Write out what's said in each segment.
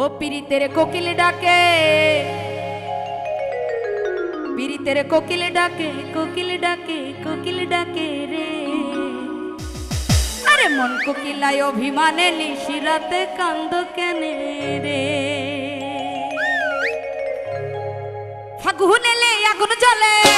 ও পিরিতের কোকিল ডাকে। পিরিতের কোকিল ডাকে কোকিল ডাকে কোকিল ডাকে রে। আরে মন কোকিলায় অভিমানে নিশিরাতে কান্দ কেনে রে? ফাগুন এলে আগুন জ্বলে।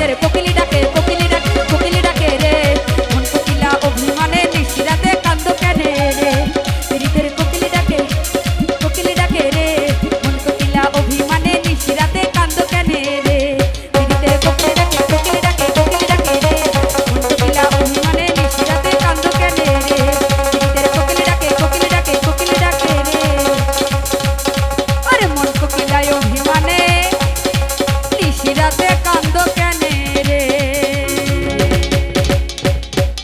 Tere,